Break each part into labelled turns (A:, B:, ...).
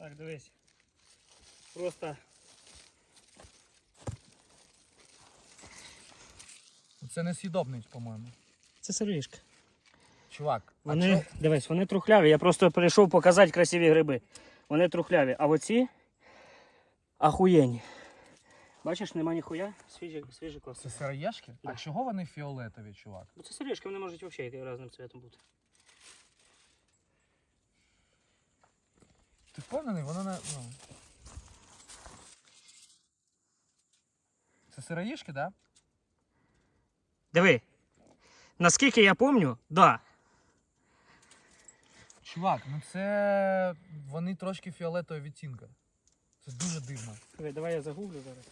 A: Так, дивись. Просто
B: Це не сідобний, по-моєму.
A: це сиріжка.
B: Чувак,
A: Вони,
B: а чо-
A: дивись, вони трухляві. Я просто прийшов показати красиві гриби. Вони трухляві. А оці ахуєнні. Бачиш, нема ніхуя, свіжі, свіжі коси.
B: це сироєшки?
A: Да.
B: А чого вони фіолетові, чувак?
A: Бо це сиріжки, вони можуть взагалі йти різним цветом бути.
B: Впевнений, воно не. Ну... Це сироїшки, так? Да?
A: Диви. Наскільки я пам'ятаю, да.
B: Чувак, ну це. Вони трошки фіолетового відтінка. Це дуже дивно.
A: Диви, давай я загуглю зараз.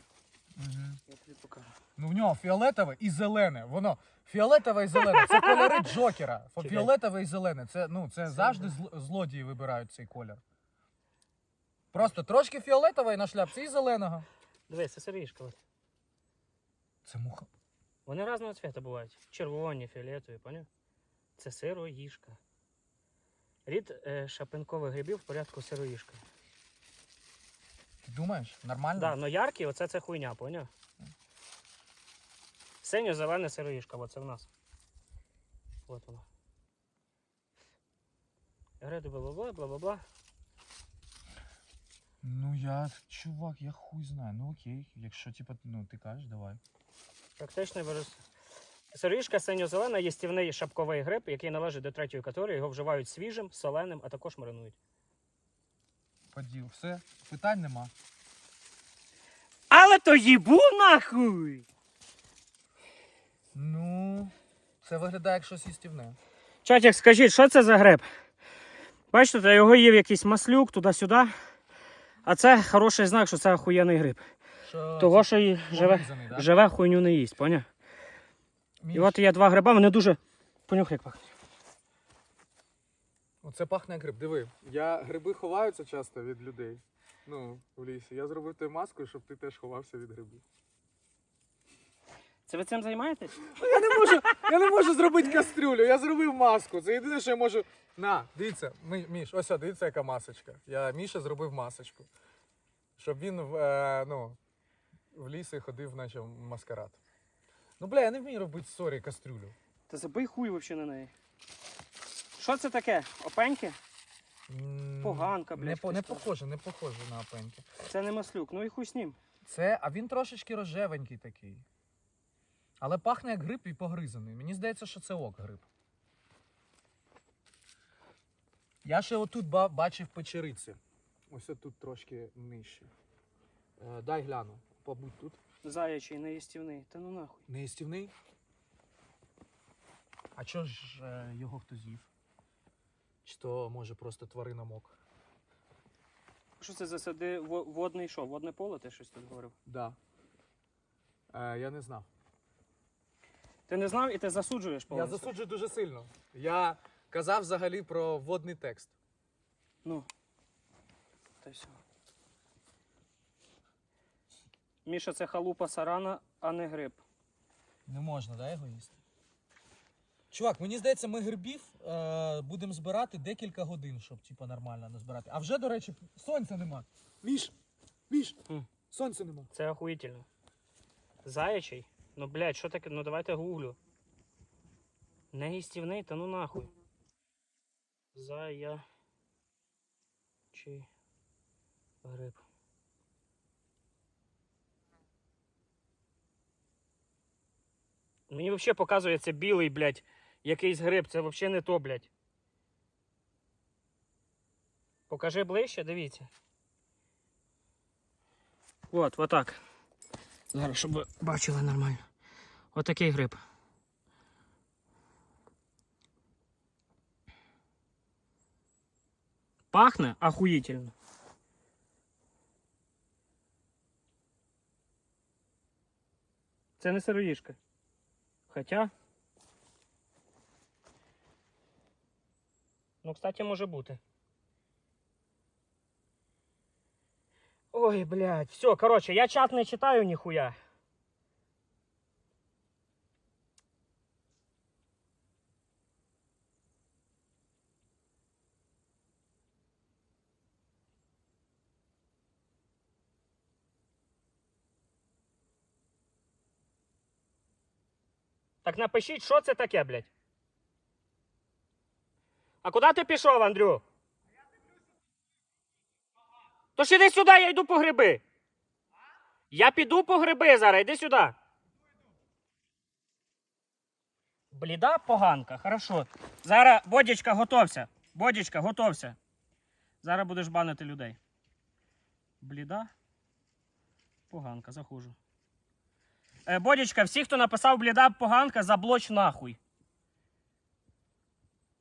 B: Угу.
A: Я тобі покажу.
B: Ну в нього фіолетове і зелене. Воно фіолетове і зелене. Це кольори Джокера. Фіолетове і зелене. Це, ну, це
A: Це
B: завжди
A: да.
B: зл- злодії вибирають цей колір. Просто трошки фіолетової на шляпці і зеленого.
A: Диви, це сиріжка.
B: Це муха.
A: Вони різного цвета бувають. Червоні, фіолетові, поняв? Це сироїжка. Рід е, шапинкових грибів в порядку сироїжка.
B: Ти думаєш? Нормально?
A: Да, но яркі, оце це хуйня, поняв? Синьо-зелене сироїжка, оце в нас. От воно. Греди бла-бла-бла, бла-бла-бла.
B: Ну я, чувак, я хуй знаю. Ну окей. Якщо типа, ну ти кажеш, давай.
A: Практичний вирос. Сироїжка синьо-зелена їстівний шапковий гриб, який належить до третьої категорії. Його вживають свіжим, соленим, а також маринують.
B: Поділ. Все, питань нема.
A: Але то їбу нахуй!
B: Ну, це виглядає як щось їстівне.
A: Чатік, скажіть, що це за гриб? Бачите, та його їв якийсь маслюк туди-сюди. А це хороший знак, що це охуєнний гриб.
B: Що
A: Того, що живе,
B: да?
A: живе хуйню не їсть, поняв?
B: Міш,
A: І от є два гриба, вони дуже. Понюхай як пахне.
B: Оце пахне як гриб. Диви, я гриби ховаються часто від людей. Ну, в лісі. Я зробив тобі маску, щоб ти теж ховався від грибів.
A: Це ви цим займаєтесь?
B: Я не можу, я не можу зробити кастрюлю, я зробив маску. Це єдине, що я можу. На, дивіться, Ми- Міш, ось о, дивіться, яка масочка. Я Міша зробив масочку. Щоб він в, е, ну, в лісі ходив, наче маскарад. Ну, бля, я не вмію робити сорі кастрюлю.
A: Та забий хуй взагалі на неї. Що це таке? Опеньки?
B: М,
A: Поганка,
B: Не, по, не
A: хтось каже.
B: похоже, не похоже на опеньки.
A: Це не маслюк, ну і хуй з ним.
B: Це, а він трошечки рожевенький такий. Але пахне як гриб і погризаний. Мені здається, що це ок гриб. Я ще отут бачив печериці. Ось тут трошки нижче. Е, дай гляну. Побудь тут.
A: Заячий, неїстівний. Та ну нахуй.
B: Не їстівний. А чого ж е, його хто з'їв? Чи то може просто тварина мок?
A: Що це за сади водний що? Водне поле, ти щось тут говорив?
B: Да. Е, я не знав.
A: Ти не знав і ти засуджуєш
B: Я
A: повністю?
B: засуджую дуже сильно. Я казав взагалі про водний текст.
A: Ну. Та й все. Міша, це халупа сарана, а не гриб.
B: Не можна, да, його їсти? Чувак, мені здається, ми грибів е, будемо збирати декілька годин, щоб типу, нормально назбирати. А вже, до речі, сонця нема. Міш! Міш!
A: Хм.
B: Сонця нема.
A: Це охуїтельно. Заячий? Ну, блядь, що таке? Ну давайте гуглю. Неїстівний, та ну нахуй. Заячий гриб. Мені взагалі показує це білий, блядь, якийсь гриб. Це взагалі не то, блядь. Покажи ближче, дивіться. От, отак. Зараз, щоб бачили нормально. Отакий гриб. Пахне охуїтельно. Це не сироїшка. Хоча. Ну, кстати, може бути. Ой, блядь, все, короче, я чат не читаю ніхуя. Так напишіть, що це таке, блядь. А куди ти пішов, Андрю? То ж іди сюди, я йду по гриби. Я піду по гриби зараз, іди сюди. Бліда поганка, хорошо. Зараз, Бодічка, готовся. Бодічка, готовся. Зараз будеш банити людей. Бліда. Поганка, заходжу. Е, Бодічка, всі, хто написав бліда поганка, заблоч нахуй.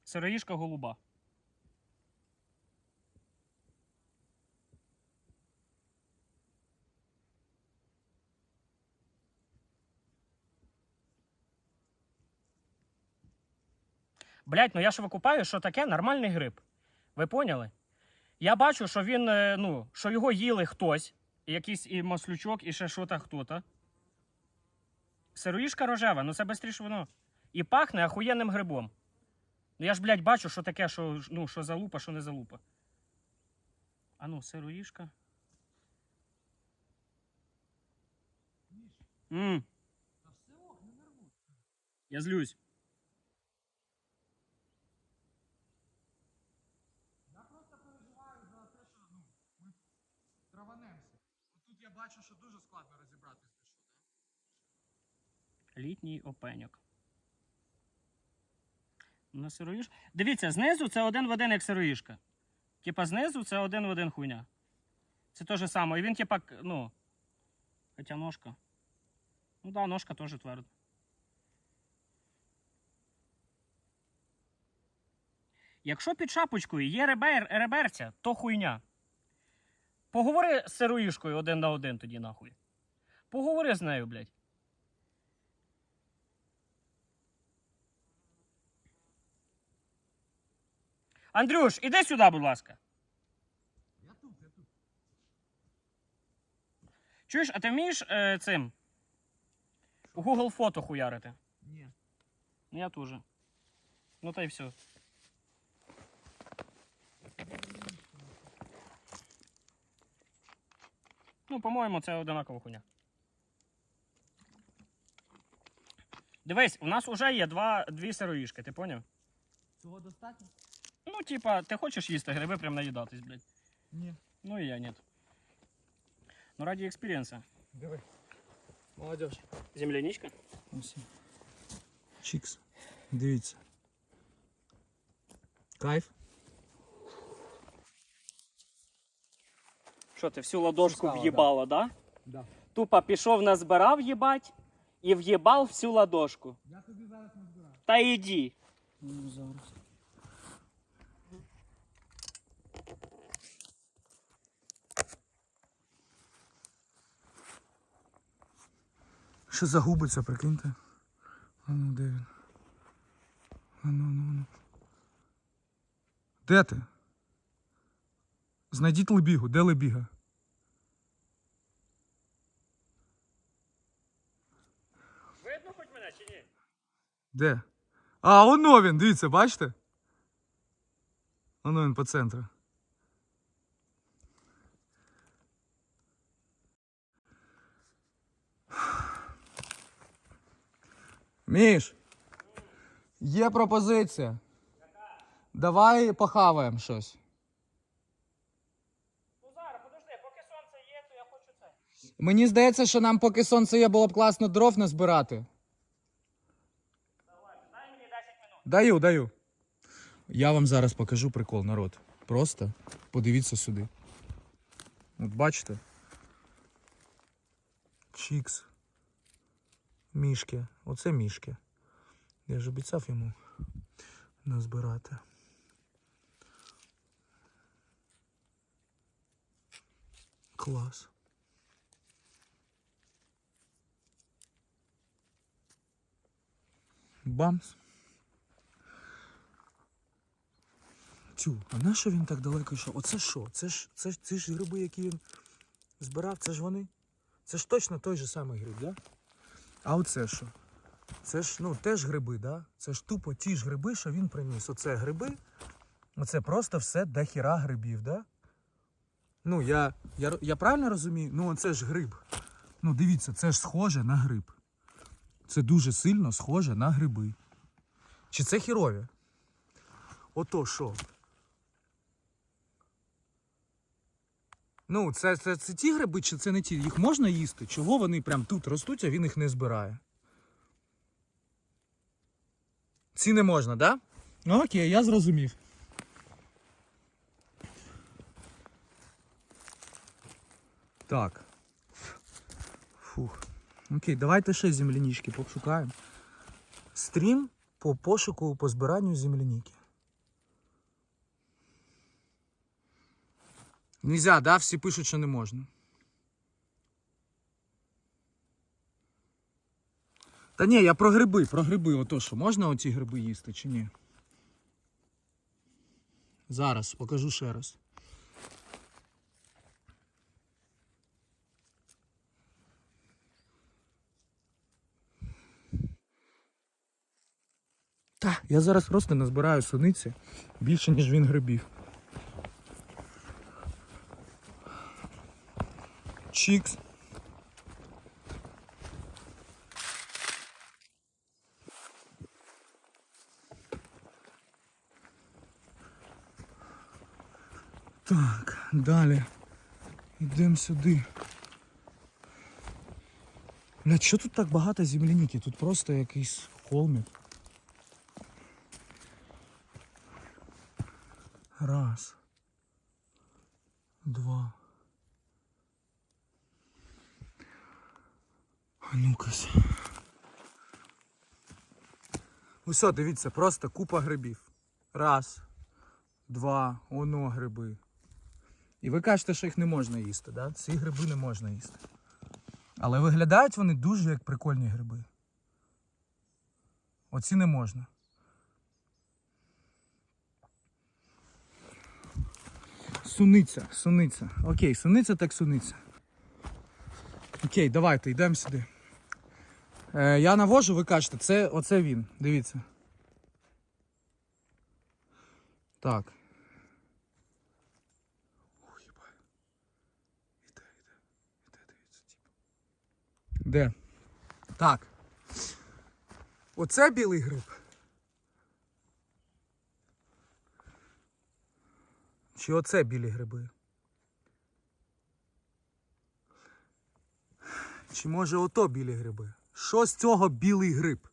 A: Сироїшка голуба. Блять, ну я ж викупаю, що таке нормальний гриб. Ви поняли? Я бачу, що він, е, ну, що його їли хтось, якийсь і маслючок, і ще що-то хто-то. Сироїшка рожева, ну це бистріше воно. І пахне ахуєнним грибом. Ну я ж, блядь, бачу, що таке, що, ну, що залупа, що не залупа. А ну, сироїшка. Мм. Я злюсь.
B: Я просто переживаю за те, що ну, ми траванемося. Тут я бачу, що дуже складно розібратися.
A: Літній опеньок. На сироїш. Дивіться, знизу це один в один, як сироїшка. Типа знизу це один в один хуйня. Це те ж саме. І він, типа, ну. Хоча ножка. Ну да, ножка теж тверда. Якщо під шапочкою є ребер, реберця, то хуйня. Поговори з сироїшкою один на один тоді нахуй. Поговори з нею, блядь. Андрюш, іди сюди, будь ласка.
B: Я тут, я тут.
A: Чуєш, а ти вмієш е, цим у Google фото хуярити?
B: Ні.
A: Ну, Я теж. Ну та й все. Ну, по-моєму, це одинакова хуйня. Дивись, у нас вже є два, дві сироїшки, ти поняв?
B: Цього достатньо?
A: Ну, типа, ти хочеш їсти гриби, прям наїдатись, блядь.
B: Ні.
A: Ну і я ні. Ну, раді експірієнса.
B: Диви. Молодіж.
A: Земляничка.
B: Ось. Чікс. Дивіться. Кайф.
A: Що ти всю ладошку
B: Пускала,
A: в'їбала, да?
B: Да.
A: Тупо пішов назбирав їбать і в'їбав всю ладошку.
B: Я тобі зараз не збираю.
A: Та йди.
B: Ну, зараз. Ще загубиться, прикиньте. А ну, де він? А ну, ну, ну. Де ти? Знайдіть лебігу. Де лебіга?
A: Видно хоч мене чи ні?
B: Де? А, воно він, дивіться, бачите? Воно він по центру. Міш, є пропозиція. Давай похаваємо щось.
A: Ну зараз, подожди, поки сонце є, то я хочу це.
B: Мені здається, що нам, поки сонце є, було б класно дров назбирати.
A: Дай мені 10 минут.
B: Даю, даю. Я вам зараз покажу прикол, народ. Просто подивіться сюди. От бачите? Чікс. Мішки. Оце мішки. Я ж обіцяв йому назбирати. Клас. Бамс. Тю, а на що він так далеко йшов? Оце що? Це ж, це, ж, це ж гриби, які він збирав, це ж вони. Це ж точно той же самий гриб, да? А оце що? Це ж ну, теж гриби, да? Це ж тупо ті ж гриби, що він приніс. Оце гриби. Оце просто все до хіра грибів, да? Ну, я, я, я правильно розумію? Ну, оце ж гриб. Ну, дивіться, це ж схоже на гриб. Це дуже сильно схоже на гриби. Чи це хірові? Ото що? Ну, це, це, це ті гриби, чи це не ті? Їх можна їсти? Чого вони прям тут ростуть, а він їх не збирає? Ці не можна, так? Да? Ну окей, я зрозумів. Так. Фух. Окей, давайте ще землянички пошукаємо. Стрім по пошуку по збиранню земляніки. Нельзя, да? Всі пишуть, що не можна. Та ні, я про гриби, про гриби. Ото що, можна оці гриби їсти чи ні? Зараз покажу ще раз. Та, я зараз просто назбираю суниці більше, ніж він грибів. Чікс. Так, далі. Йдемо сюди. Блядь, що тут так багато земляніки? Тут просто якийсь холмик. Раз. Два. А ну-кась. Усе, дивіться, просто купа грибів. Раз, два, оно гриби. І ви кажете, що їх не можна їсти, да? Ці гриби не можна їсти. Але виглядають вони дуже як прикольні гриби. Оці не можна. Суниця, суниця. Окей, суниця так суниця. Окей, давайте, йдемо сюди. Е, я навожу, ви кажете, це оце він. Дивіться. Так. Де? Так. Оце білий гриб. Чи оце білі гриби? Чи може ото білі гриби? Що з цього білий гриб?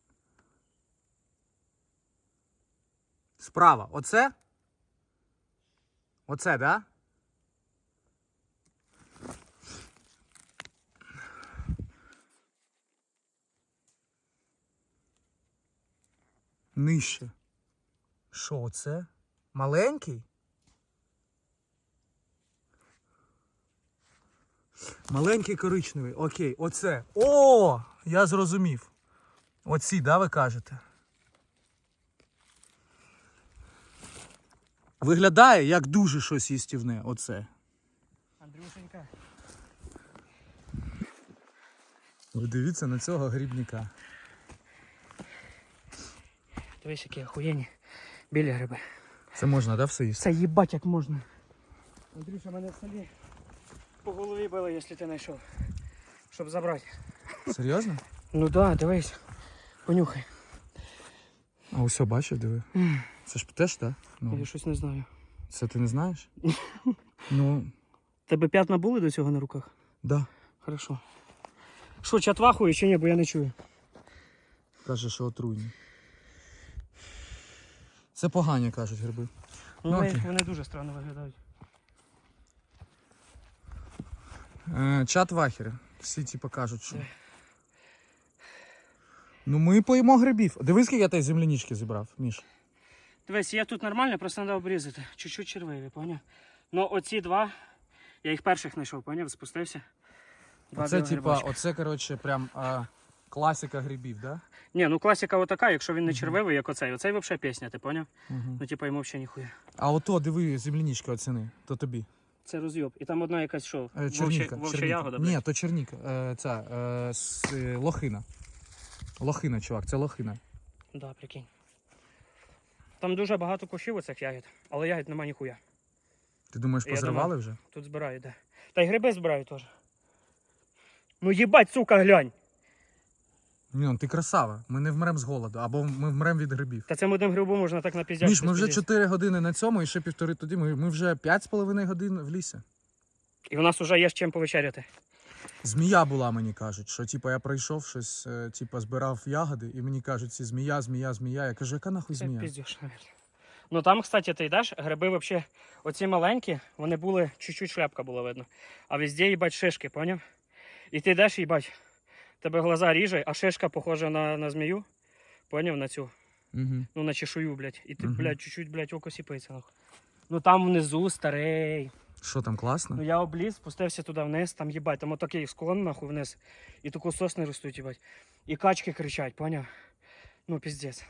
B: Справа. Оце? Оце, да? Нижче. Що оце? Маленький? Маленький коричневий. Окей, оце. О! Я зрозумів. Оці, да, ви кажете? Виглядає як дуже щось їстівне, оце.
A: Андрюшенька.
B: Ви дивіться на цього грибника.
A: Дивись, які охуєнні білі гриби.
B: Це можна, да, все їсти?
A: Це їбать як можна. Андрюша, мене в селі по голові били, якщо ти знайшов. Щоб забрати.
B: Серйозно?
A: Ну да, дивись. Понюхай.
B: А усе бачив, диви.
A: М,
B: Це ж теж, так?
A: Я
B: Ну,
A: щось не знаю.
B: це ти не знаєш? ну,
A: Тебе п'ятна були до цього на руках?
B: да.
A: Хорошо. Що, чатвахує чи ні, бо я не чую.
B: Каже, що отруйні. Це погані, кажуть гриби.
A: Ну,
B: Ну,
A: вони,
B: окей.
A: вони дуже странно виглядають.
B: Е, чат вахери. Всі типу кажуть, що. Ну ми поїмо грибів. Дивись, скільки я tej землянички зібрав, Міш.
A: Дивись, я тут нормально, просто треба обрізати. Чуть-чуть червиві, поняв? Ну оці два, я їх перших знайшов, поняв, спустився. Два
B: Оце, типа, оце, коротше, прям а, класика грибів, да?
A: Ні, ну класика отака, якщо він не червивий, як оцей. Оцей взагалі пісня, ти поняв?
B: Угу.
A: Ну типа йому взагалі ніхуя.
B: А ото, диви, землянички оціни, то тобі.
A: Це розйоб. І там одна якась що?
B: Е,
A: Вовча,
B: черніка.
A: вовча
B: черніка.
A: ягода,
B: Ні, то черніка. Е, ця, е, с, е, лохина. Лохина, чувак, це лохина.
A: Да, прикинь. Там дуже багато кущів оцих ягід, але ягід нема ніхуя.
B: Ти думаєш,
A: Я
B: позривали вже?
A: Тут збирають, де. Та й гриби збирають теж. Ну їбать, сука, глянь.
B: Ні, ти красава. Ми не вмрем з голоду, або ми вмрем від грибів.
A: Та цим одним грибу можна так напіздяти.
B: Міш, ми вже 4 години на цьому і ще півтори тоді. Ми, ми вже 5,5 годин в лісі.
A: І в нас вже є з чим повечеряти.
B: Змія була, мені кажуть, що типу, я прийшов щось, е, типу, збирав ягоди, і мені кажуть, ці змія, змія, змія. Я кажу, яка нахуй змія?
A: піздюш, навіть. Ну там, кстати, ти йдеш, гриби взагалі, оці маленькі, вони були, чуть-чуть шляпка була видно. А везде, їбать, шишки, поняв? І ти йдеш, їбать, тебе глаза ріже, а шишка похожа на, на змію. Поняв на цю,
B: Угу.
A: ну на чешую, блядь. І ти,
B: Мгм.
A: блядь, чуть-чуть, блядь, око сіпається. нахуй. Ну там внизу старий.
B: Що там класно?
A: Ну я обліз, спустився туди вниз, там їбать, там отакий склон нахуй вниз. І таку сосни ростуть, їбать. І качки кричать, поняв? Ну, піздець.